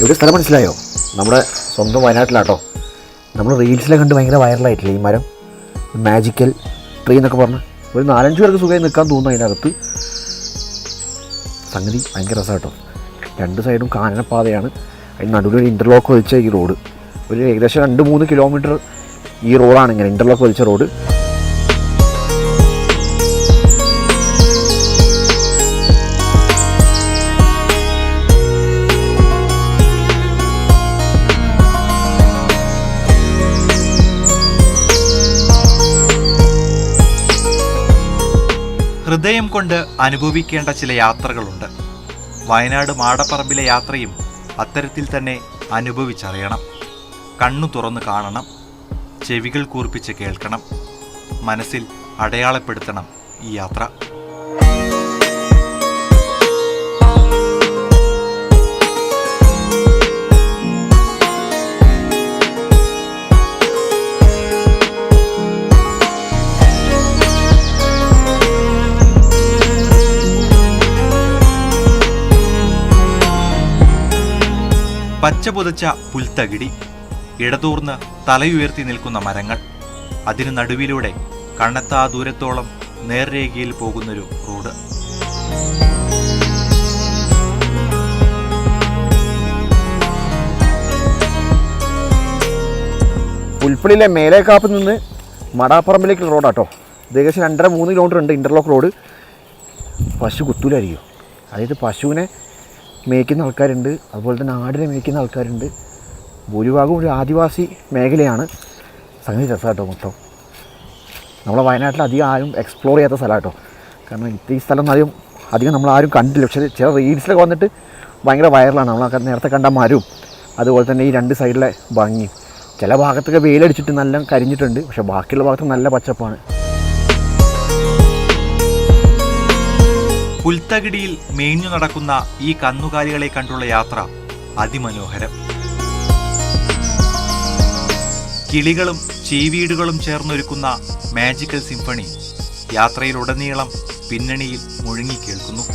എവിടെ സ്ഥലം മനസ്സിലായോ? നമ്മുടെ സ്വന്തം വയനാട്ടിലാട്ടോ. നമ്മൾ റീൽസിലെ കണ്ട് ഭയങ്കര വൈറലായിട്ടില്ല ഈ മരം? മാജിക്കൽ ട്രീ എന്നൊക്കെ പറഞ്ഞ് ഒരു നാലഞ്ച് പേർക്ക് സുഖമായി നിൽക്കാൻ തോന്നുന്നു അതിനകത്ത്. സംഗതി ഭയങ്കര രസമാട്ടോ. രണ്ട് സൈഡും കാനനപ്പാതയാണ് അതിന് നടുവിൽ ഒരു ഇന്റർലോക്ക് വലിച്ച ഈ റോഡ് ഒരു ഏകദേശം രണ്ട് മൂന്ന് കിലോമീറ്റർ ഈ റോഡാണ് ഇങ്ങനെ ഇന്റർലോക്ക് വലിച്ച റോഡ് ഹൃദയം കൊണ്ട് അനുഭവിക്കേണ്ട ചില യാത്രകളുണ്ട്. വയനാട് മാടപ്പറമ്പിലെ യാത്രയും അത്തരത്തിൽ തന്നെ അനുഭവിച്ചറിയണം. കണ്ണു തുറന്ന് കാണണം. ചെവികൾ കൂർപ്പിച്ച് കേൾക്കണം. മനസ്സിൽ അടയാളപ്പെടുത്തണം ഈ യാത്ര. പച്ച പുതച്ച പുൽത്തകിടി ഇടതൂർന്ന് തലയുയർത്തി നിൽക്കുന്ന മരങ്ങൾ അതിനു നടുവിലൂടെ കണ്ണത്താ ദൂരത്തോളം നേർരേഖയിൽ പോകുന്നൊരു റോഡ്. പുൽപ്പള്ളിയിലെ മേലേക്കാപ്പ് നിന്ന് മടാപ്പറമ്പിലേക്ക് റോഡാട്ടോ. ഏകദേശം രണ്ടര മൂന്ന് കിലോമീറ്റർ ഉണ്ട് ഇന്റർലോക്ക് റോഡ് പശു കുത്തൂലായിരിക്കും. അതായത് പശുവിനെ മേയ്ക്കുന്ന ആൾക്കാരുണ്ട്. അതുപോലെ തന്നെ ആടിനെ മേയ്ക്കുന്ന ആൾക്കാരുണ്ട്. ഭൂരിഭാഗവും ഒരു ആദിവാസി മേഖലയാണ്. സംഗതി രസമാട്ടോ മൊത്തം. നമ്മളെ വയനാട്ടിൽ അധികം ആരും എക്സ്പ്ലോർ ചെയ്യാത്ത സ്ഥലമാട്ടോ. കാരണം ഇത്ര ഈ സ്ഥലം അധികം അധികം നമ്മൾ ആരും കണ്ടില്ല പക്ഷേ ചില റീൽസിലൊക്കെ വന്നിട്ട് ഭയങ്കര വൈറലാണ് നമ്മളൊക്കെ നേരത്തെ കണ്ട മരവും അതുപോലെ തന്നെ ഈ രണ്ട് സൈഡിലെ ഭംഗിയും ചില ഭാഗത്തൊക്കെ വെയിലടിച്ചിട്ട് നല്ല കരിഞ്ഞിട്ടുണ്ട്. പക്ഷേ ബാക്കിയുള്ള ഭാഗത്ത് നല്ല പച്ചപ്പാണ്. പുൽത്തകിടിയിൽ മേഞ്ഞു നടക്കുന്ന ഈ കന്നുകാലികളെ കണ്ടുള്ള യാത്ര അതിമനോഹരം. കിളികളും ചീവീടുകളും ചേർന്നൊരുക്കുന്ന മാജിക്കൽ സിംഫണി യാത്രയിലുടനീളം പിന്നണിയിൽ മുഴുങ്ങി കേൾക്കുന്നു.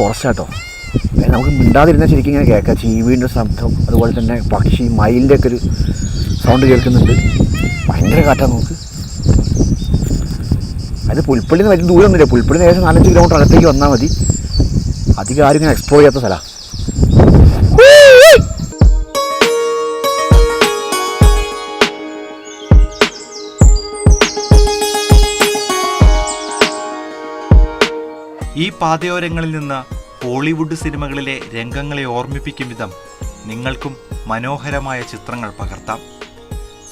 ഫോറസ്റ്റ് ആട്ടോ നമുക്ക് മിണ്ടാതിരുന്നാൽ ശരിക്കും ഇങ്ങനെ കേൾക്കാം. ചീവീന്റെ ശബ്ദം അതുപോലെ തന്നെ പക്ഷി മയിലിന്റെ ഒക്കെ ഒരു സൗണ്ട് കേൾക്കുന്നുണ്ട്. ഭയങ്കര കാറ്റാണ് നമുക്ക്. അത് പുൽപ്പള്ളി വലിയ ദൂരമൊന്നുമില്ല. പുൽപ്പള്ളി ഏകദേശം നാലഞ്ച് കിലോമീറ്റർ അകത്തേക്ക് വന്നാൽ മതി. അധികം ആരും ഇങ്ങനെ എക്സ്പ്ലോർ ചെയ്യാത്ത സ്ഥലമാണ് ഈ പാതയോരങ്ങളിൽ നിന്ന് ഹോളിവുഡ് സിനിമകളിലെ രംഗങ്ങളെ ഓർമ്മിപ്പിക്കും വിധം നിങ്ങൾക്കും മനോഹരമായ ചിത്രങ്ങൾ പകർത്താം.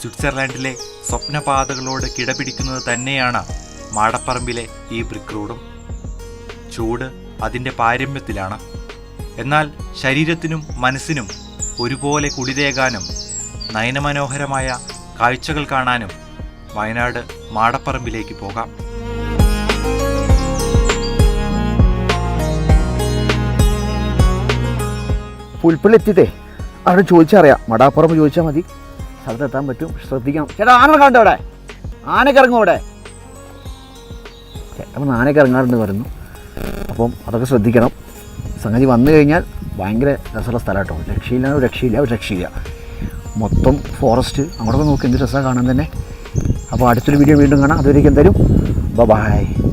സ്വിറ്റ്സർലാൻഡിലെ സ്വപ്നപാതകളോട് കിടപിടിക്കുന്നത് തന്നെയാണ് മാടപ്പറമ്പിലെ ഈ ബ്രിക്ക് റോഡും. ചൂട് അതിന്റെ പാരമ്യത്തിലാണ്. എന്നാൽ ശരീരത്തിനും മനസ്സിനും ഒരുപോലെ കുളിരേകാനും നയനമനോഹരമായ കാഴ്ചകൾ കാണാനും വയനാട് മാടപ്പറമ്പിലേക്ക് പോകാം. പുൽപ്പള്ളി എത്തിയിട്ടേ അവിടെ ചോദിച്ചറിയാം. മടാപ്പുറം ചോദിച്ചാൽ മതി. സ്ഥലത്തെത്താൻ പറ്റും. ശ്രദ്ധിക്കണം. ചേട്ടാ ആന കണ്ടോ അവിടെ? ആനയ്ക്ക് ഇറങ്ങും അവിടെ? ചേട്ടൻ ആനയ്ക്ക് ഇറങ്ങാറുണ്ട് വരുന്നു അപ്പം അതൊക്കെ ശ്രദ്ധിക്കണം. സംഗതി വന്നു കഴിഞ്ഞാൽ ഭയങ്കര രസമുള്ള സ്ഥലം കേട്ടോ രക്ഷയില്ല രക്ഷയില്ല രക്ഷയില്ല. മൊത്തം ഫോറസ്റ്റ് അങ്ങോട്ടൊക്കെ നോക്കി എന്ത് രസമാണ് കാണാൻ തന്നെ. അപ്പോൾ അടുത്തൊരു വീഡിയോ വീണ്ടും കാണാം. അതുവരേക്കും എന്തായാലും. ബ ബായ്